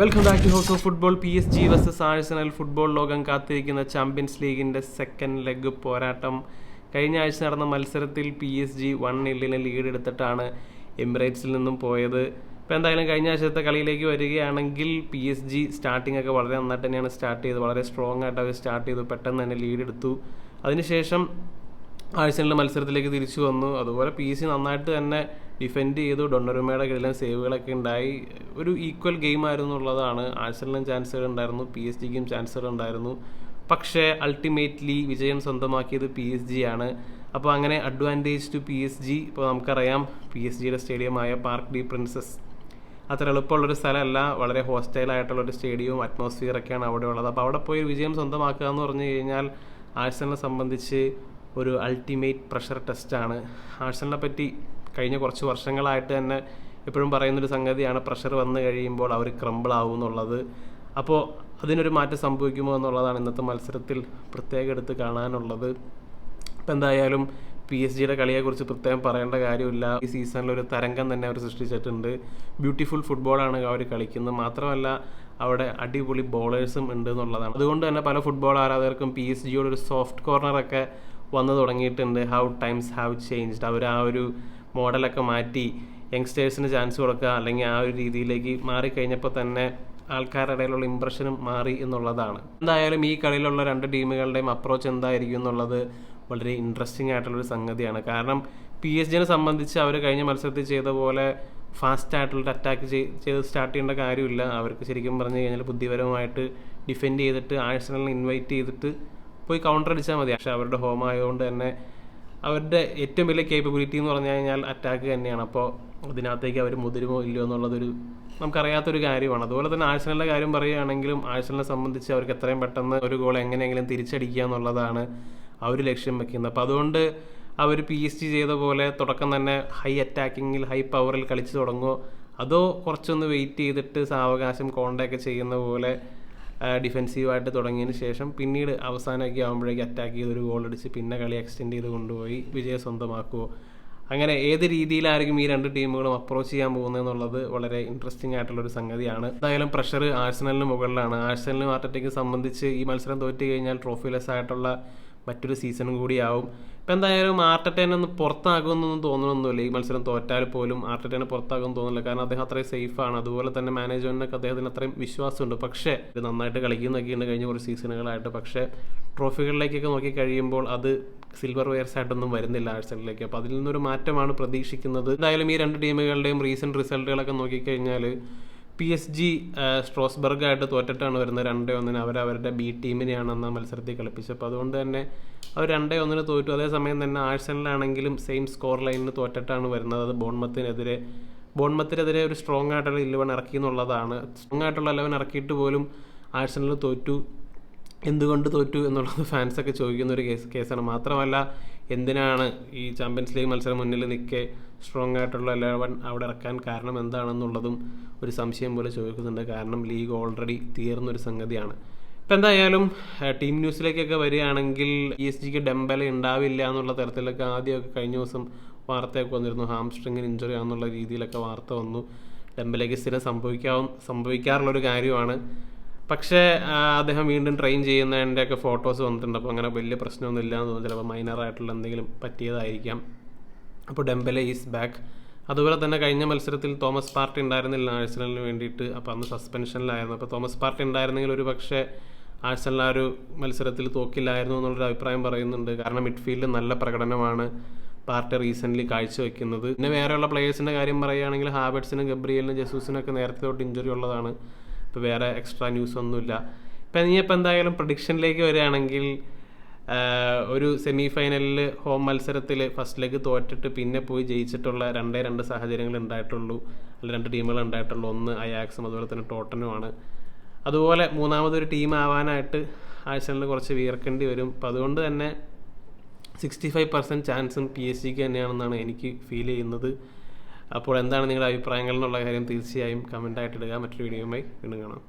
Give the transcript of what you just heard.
Welcome back to house of football P S G versus Arsenal football ലോകം കാത്തിരിക്കുന്ന champions ലീഗിന്റെ second leg പോരാട്ടം. കഴിഞ്ഞ ആഴ്ച നടന്ന മത്സരത്തിൽ പി എസ് ജി വൺ എല്ലിന് ലീഡ് എടുത്തിട്ടാണ് എമിറേറ്റ്സിൽ നിന്നും പോയത്. ഇപ്പോൾ എന്തായാലും കഴിഞ്ഞ ആഴ്ചത്തെ കളിയിലേക്ക് വരികയാണെങ്കിൽ പി എസ് ജി സ്റ്റാർട്ടിംഗ് ഒക്കെ വളരെ നന്നായിട്ട് തന്നെയാണ് സ്റ്റാർട്ട് ചെയ്തത്. വളരെ സ്ട്രോങ് ആയിട്ട് അവർ സ്റ്റാർട്ട് ചെയ്തു. പെട്ടെന്ന് തന്നെ ലീഡ് എടുത്തു. അതിനുശേഷം ആഴ്സണൽ മത്സരത്തിലേക്ക് തിരിച്ചു വന്നു. അതുപോലെ പി എസ് സി നന്നായിട്ട് തന്നെ ഡിഫെൻഡ് ചെയ്തു. ഡൊണ്ണറുമയുടെ കീഴിലും സേവുകളൊക്കെ ഉണ്ടായി. ഒരു ഈക്വൽ ഗെയിം ആയിരുന്നു ഉള്ളതാണ്. ആഴ്സലിനും ചാൻസുകൾ ഉണ്ടായിരുന്നു. പി എസ് ജിക്കും ചാൻസുകൾ ഉണ്ടായിരുന്നു. പക്ഷേ അൾട്ടിമേറ്റ്ലി വിജയം സ്വന്തമാക്കിയത് പി എസ് ജി ആണ്. അപ്പോൾ അങ്ങനെ advantage to P S G ഇപ്പോൾ നമുക്കറിയാം പി എസ് ജിയുടെ സ്റ്റേഡിയമായ പാർക്ക് ഡി പ്രിൻസസ് അത്ര എളുപ്പമുള്ളൊരു സ്ഥലമല്ല. വളരെ ഒരു സ്റ്റേഡിയവും അറ്റ്മോസ്ഫിയറൊക്കെയാണ് അവിടെ ഉള്ളത് അപ്പോൾ അവിടെ പോയി വിജയം സ്വന്തമാക്കുക എന്ന് പറഞ്ഞു കഴിഞ്ഞാൽ ആഴ്സണലിനെ സംബന്ധിച്ച് ഒരു അൾട്ടിമേറ്റ് പ്രഷർ ടെസ്റ്റാണ് ആഴ്സണലിനെ പറ്റി കഴിഞ്ഞ കുറച്ച് വർഷങ്ങളായിട്ട് തന്നെ എപ്പോഴും പറയുന്നൊരു സംഗതിയാണ് പ്രഷർ വന്നു കഴിയുമ്പോൾ അവർ ക്രമ്പിൾ ആവും എന്നുള്ളത്. അപ്പോൾ അതിനൊരു മാറ്റം സംഭവിക്കുമോ എന്നുള്ളതാണ് ഇന്നത്തെ മത്സരത്തിൽ പ്രത്യേകം എടുത്ത് കാണാനുള്ളത്. ഇപ്പം എന്തായാലും പി എസ് ജിയുടെ കളിയെക്കുറിച്ച് പ്രത്യേകം പറയേണ്ട കാര്യമില്ല. ഈ സീസണിൽ ഒരു തരംഗം തന്നെ അവർ സൃഷ്ടിച്ചിട്ടുണ്ട്. ബ്യൂട്ടിഫുൾ ഫുട്ബോളാണ് അവർ കളിക്കുന്നത്. മാത്രമല്ല അവിടെ അടിപൊളി ബോളേഴ്സും ഉണ്ട് എന്നുള്ളതാണ്. അതുകൊണ്ട് തന്നെ പല ഫുട്ബോൾ ആരാധകർക്കും പി എസ് ജിയോട് ഒരു സോഫ്റ്റ് കോർണറൊക്കെ വന്നു തുടങ്ങിയിട്ടുണ്ട്. ഹൗ ടൈംസ് ഹാവ് ചേഞ്ച്ഡ് അവർ ആ ഒരു മോഡലൊക്കെ മാറ്റി യങ്സ്റ്റേഴ്സിന് ചാൻസ് കൊടുക്കുക അല്ലെങ്കിൽ ആ ഒരു രീതിയിലേക്ക് മാറിക്കഴിഞ്ഞപ്പോൾ തന്നെ ആൾക്കാരുടെ ഇടയിലുള്ള ഇമ്പ്രഷനും മാറി എന്നുള്ളതാണ്. എന്തായാലും ഈ കളിയിലുള്ള രണ്ട് ടീമുകളുടെയും അപ്രോച്ച് എന്തായിരിക്കും എന്നുള്ളത് വളരെ ഇൻട്രസ്റ്റിംഗ് ആയിട്ടുള്ളൊരു സംഗതിയാണ്. കാരണം പി എസ് ജിനെ സംബന്ധിച്ച് അവർ കഴിഞ്ഞ മത്സരത്തിൽ ചെയ്ത പോലെ ഫാസ്റ്റ് ആയിട്ടുള്ള അറ്റാക്ക് ചെയ്ത് സ്റ്റാർട്ട് ചെയ്യേണ്ട കാര്യമില്ല. അവർക്ക് ശരിക്കും പറഞ്ഞു കഴിഞ്ഞാൽ ബുദ്ധിപരമായിട്ട് ഡിഫെൻഡ് ചെയ്തിട്ട് ആഴ്സണലിനെ ഇൻവൈറ്റ് ചെയ്തിട്ട് പോയി കൗണ്ടർ അടിച്ചാൽ മതി. പക്ഷേ അവരുടെ ഹോം ആയതുകൊണ്ട് തന്നെ അവരുടെ ഏറ്റവും വലിയ കേപ്പബിലിറ്റി എന്ന് പറഞ്ഞു കഴിഞ്ഞാൽ അറ്റാക്ക് തന്നെയാണ്. അപ്പോൾ അതിനകത്തേക്ക് അവർ മുതിരുമോ ഇല്ലയോ എന്നുള്ളതൊരു നമുക്കറിയാത്തൊരു കാര്യമാണ്. അതുപോലെ തന്നെ ആഴ്സണലിന്റെ കാര്യം പറയുകയാണെങ്കിലും ആഴ്സണലിനെ സംബന്ധിച്ച് അവർക്ക് എത്രയും പെട്ടെന്ന് ഒരു ഗോൾ എങ്ങനെയെങ്കിലും തിരിച്ചടിക്കുക എന്നുള്ളതാണ് അവർ ലക്ഷ്യം വെക്കുന്നത്. അപ്പോൾ അതുകൊണ്ട് അവർ പി എസ് ജി ചെയ്ത പോലെ തുടക്കം തന്നെ ഹൈ അറ്റാക്കിങ്ങിൽ ഹൈ പവറിൽ കളിച്ച് തുടങ്ങുമോ അതോ കുറച്ചൊന്ന് വെയിറ്റ് ചെയ്തിട്ട് സാവകാശം കോണ്ടൊക്കെ ചെയ്യുന്ന പോലെ ഡിഫെൻസീവായിട്ട് തുടങ്ങിയതിന് ശേഷം പിന്നീട് അവസാനമൊക്കെ ആകുമ്പോഴേക്കും അറ്റാക്ക് ചെയ്ത് ഒരു ഗോൾ അടിച്ച് പിന്നെ കളി എക്സ്റ്റെൻഡ് ചെയ്ത് കൊണ്ടുപോയി വിജയം സ്വന്തമാക്കുമോ അങ്ങനെ ഏത് രീതിയിലായിരിക്കും ഈ രണ്ട് ടീമുകളും അപ്രോച്ച് ചെയ്യാൻ പോകുന്നത് എന്നുള്ളത് വളരെ ഇൻട്രസ്റ്റിംഗ് ആയിട്ടുള്ള ഒരു സംഗതിയാണ്. എന്തായാലും പ്രഷർ ആഴ്സണലിന് മുകളിലാണ്. ആഴ്സണലിനും ആർട്ടറ്റയ്ക്ക് സംബന്ധിച്ച് ഈ മത്സരം തോറ്റു കഴിഞ്ഞാൽ ട്രോഫിലെസ് ആയിട്ടുള്ള മറ്റൊരു സീസണും ആവും ഇപ്പം എന്തായാലും ആർട്ടറ്റേനെ ഒന്ന് പുറത്താകുമെന്നൊന്നും തോന്നണമെന്നില്ല ഈ മത്സരം തോറ്റാൽ പോലും ആർട്ടറ്റേനെ പുറത്താകുമെന്ന് തോന്നുന്നില്ല കാരണം അദ്ദേഹം അത്രയും സേഫാണ് അതുപോലെ തന്നെ മാനേജ്മെന്റിനൊക്കെ അദ്ദേഹത്തിന് അത്രയും വിശ്വാസമുണ്ട്. പക്ഷേ ഇത് നന്നായിട്ട് കളിക്കുന്നൊക്കെയുണ്ട് കഴിഞ്ഞ കുറച്ച് സീസണുകളായിട്ട്. പക്ഷേ ട്രോഫികളിലേക്കൊക്കെ നോക്കി കഴിയുമ്പോൾ അത് സിൽവർ വെയർസ് ആയിട്ടൊന്നും വരുന്നില്ല ആഴ്സണലിലേക്ക് അപ്പോൾ അതിൽ നിന്നൊരു മാറ്റമാണ് പ്രതീക്ഷിക്കുന്നത്. എന്തായാലും ഈ രണ്ട് ടീമുകളുടെയും റീസെന്റ് റിസൾട്ടുകളൊക്കെ നോക്കിക്കഴിഞ്ഞാൽ പി എസ് ജി സ്ട്രോസ്ബർഗായിട്ട് തോറ്റിട്ടാണ് വരുന്നത്. രണ്ടേ ഒന്നിന് അവർ അവരുടെ ബി ടീമിനെയാണ് അന്ന് മത്സരത്തിൽ കളിപ്പിച്ചത്. അപ്പോൾ അതുകൊണ്ട് തന്നെ അവർ രണ്ടേ ഒന്നിന് തോറ്റു. അതേസമയം തന്നെ ആഴ്സണലാണെങ്കിലും സെയിം സ്കോർ ലൈനിന് തോറ്റിട്ടാണ് വരുന്നത്. അത് ബോൺമത്തിനെതിരെ ബോൺമത്തിനെതിരെ ഒരു സ്ട്രോങ് ആയിട്ടുള്ള ഇലവൻ ഇറക്കി എന്നുള്ളതാണ്. സ്ട്രോങ് ആയിട്ടുള്ള ഇലവൻ ഇറക്കിയിട്ട് പോലും ആഴ്സണൽ തോറ്റു. എന്തുകൊണ്ട് തോറ്റു എന്നുള്ളത് ഫാൻസൊക്കെ ചോദിക്കുന്ന ഒരു കേസ് കേസാണ്. മാത്രമല്ല എന്തിനാണ് ഈ ചാമ്പ്യൻസ് ലീഗ് മത്സരം മുന്നിൽ നിൽക്കെ സ്ട്രോങ് ആയിട്ടുള്ള ഇലവൻ അവിടെ ഇറക്കാൻ കാരണം എന്താണെന്നുള്ളതും ഒരു സംശയം പോലെ ചോദിക്കുന്നുണ്ട്. കാരണം ലീഗ് ഓൾറെഡി തീർന്നൊരു സംഗതിയാണ്. ഇപ്പം എന്തായാലും ടീം ന്യൂസിലേക്കൊക്കെ വരികയാണെങ്കിൽ ഇ എസ് ജിക്ക് ഡെമ്പല ഉണ്ടാവില്ല എന്നുള്ള തരത്തിലൊക്കെ ആദ്യമൊക്കെ കഴിഞ്ഞ ദിവസം വാർത്തയൊക്കെ വന്നിരുന്നു. ഹാംസ്ട്രിങ്ങിന് ഇഞ്ചുറി ആണെന്നുള്ള രീതിയിലൊക്കെ വാർത്ത വന്നു. ഡെമ്പലയ്ക്ക് സ്ഥിരം സംഭവിക്കാവും സംഭവിക്കാറുള്ളൊരു കാര്യമാണ്. പക്ഷേ അദ്ദേഹം വീണ്ടും ട്രെയിൻ ചെയ്യുന്നതിന്റെ ഒക്കെ ഫോട്ടോസ് വന്നിട്ടുണ്ട്. അപ്പോൾ അങ്ങനെ വലിയ പ്രശ്നമൊന്നും ഇല്ല എന്ന് തോന്നുന്നു ചിലപ്പോൾ മൈനറായിട്ടുള്ള എന്തെങ്കിലും പറ്റിയതായിരിക്കാം. അപ്പോൾ ഡെംബലെ ഈസ് ബാക്ക് അതുപോലെ തന്നെ കഴിഞ്ഞ മത്സരത്തിൽ തോമസ് പാർട്ടി ഉണ്ടായിരുന്നില്ല ആഴ്സണലിന് വേണ്ടിയിട്ട്. അപ്പോൾ അന്ന് സസ്പെൻഷനിലായിരുന്നു അപ്പോൾ തോമസ് പാർട്ടി ഉണ്ടായിരുന്നെങ്കിൽ ഒരു പക്ഷേ ആഴ്സണൽ ആ ഒരു മത്സരത്തിൽ തോക്കില്ലായിരുന്നു എന്നുള്ളൊരു അഭിപ്രായം പറയുന്നുണ്ട്. കാരണം മിഡ്ഫീൽഡ് നല്ല പ്രകടനമാണ് പാർട്ടി റീസെന്റ്ലി കാഴ്ചവെക്കുന്നത്. പിന്നെ വേറെയുള്ള പ്ലേയേഴ്സിന്റെ കാര്യം പറയുകയാണെങ്കിൽ ഹാബർട്സിനും ഗബ്രിയലിനും ഒക്കെ നേരത്തെ തൊട്ട് ഇഞ്ചുറി ഉള്ളതാണ്. ഇപ്പോൾ വേറെ എക്സ്ട്രാ ന്യൂസ് ഒന്നുമില്ല. ഇപ്പം നീ ഇപ്പം എന്തായാലും പ്രഡിക്ഷനിലേക്ക് വരികയാണെങ്കിൽ ഒരു സെമി ഫൈനലിൽ ഹോം മത്സരത്തിൽ ഫസ്റ്റ് ലെഗ് തോറ്റിട്ട് പിന്നെ പോയി ജയിച്ചിട്ടുള്ള രണ്ടേ രണ്ട് സാഹചര്യങ്ങൾ ഉണ്ടായിട്ടുള്ളൂ. അല്ല രണ്ട് ടീമുകൾ ഉണ്ടായിട്ടുള്ളൂ. ഒന്ന് അയാക്സും അതുപോലെ തന്നെ ടോട്ടനുമാണ് അതുപോലെ മൂന്നാമതൊരു ടീം ആവാനായിട്ട് ആഴ്ചകളിൽ കുറച്ച് വിയർക്കേണ്ടി വരും. അപ്പം അതുകൊണ്ട് തന്നെ സിക്സ്റ്റി ഫൈവ് പെർസെന്റ് ചാൻസും പി എസ് സിക്ക് തന്നെയാണെന്നാണ് എനിക്ക് ഫീൽ ചെയ്യുന്നത്. അപ്പോൾ എന്താണ് നിങ്ങളുടെ അഭിപ്രായങ്ങൾ എന്നുള്ള കാര്യം തീർച്ചയായും കമന്റായിട്ട് ഇടുക. മറ്റൊരു വീഡിയോയുമായി വീണ്ടും കാണാം.